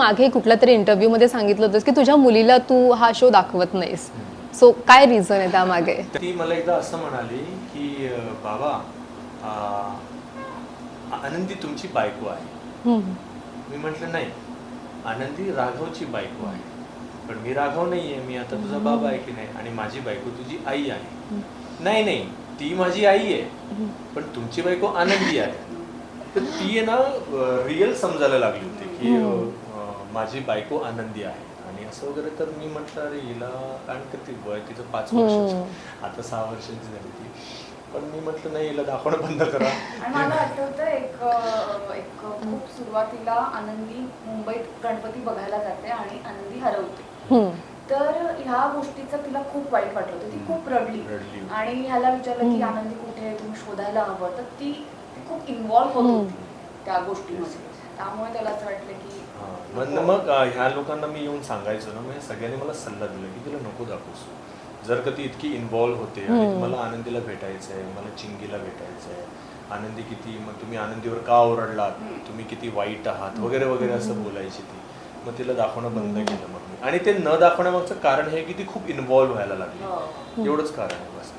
मागे कुठल्या तरी इंटरव्ह्यू मध्ये सांगितलं होतंस की तुझ्या मुलीला तू हा शो दाखवत नाहीस. सो काय रिझन आहे त्यामागे? ती मला एकदा असं म्हणाली की बाबा आनंदी तुमची बायको आहे. मी म्हटलं नाही आनंदी राघवची बायको आहे. पण मी राघव नाही आहे मी आता तुझा बाबा आहे की नाही? आणि माझी बायको तुझी आई आहे. नाही नाही ती माझी आई आहे. पण तुमची बायको आनंदी आहे. तर ती आहे ना रिअल समजायला लागली होती की माझी बायको आनंदी आहे. आणि असं वगैरे तर मी म्हटलं अरे हिला कारण का ती वय तिचं पाच वर्ष आता सहा वर्षाची झाली ती. पण मी म्हटलं नाही हिला दाखवणं बंद करा. आणि मला आठवतं एक एक खूप सुरुवातीला आनंदी मुंबईत गणपती बघायला जाते आणि आनंदी हरवते. तर ह्या गोष्टीचं तिला खूप वाईट वाटलं होतं. ती खूप रडली. रडली. आणि ह्याला विचारलं की आनंदी कुठे आहे? तुम्ही शोधायला हवं. तर ती खूप इन्व्हॉल्व्ह होत होती. त्या गोष्टीमध्ये. त्यामुळे त्याला असं वाटलं की हा. मग मग ह्या लोकांना मी येऊन सांगायचो ना म्हणजे सगळ्यांनी मला सल्ला दिला की तिला नको दाखवूस. जर का ती इतकी इन्व्हॉल्व्ह होते आणि मला आनंदीला भेटायचं आहे मला चिंगीला भेटायचं आहे आनंदी किती मग तुम्ही आनंदीवर का ओरडलात? तुम्ही किती वाईट आहात? वगैरे वगैरे असं बोलायची ती. मग तिला दाखवणं बंद केलं मग मी. आणि ते न दाखवण्यामागचं कारण हे की ती खूप इन्व्हॉल्व्ह व्हायला लागली. हो. एवढंच कारण आहे बस.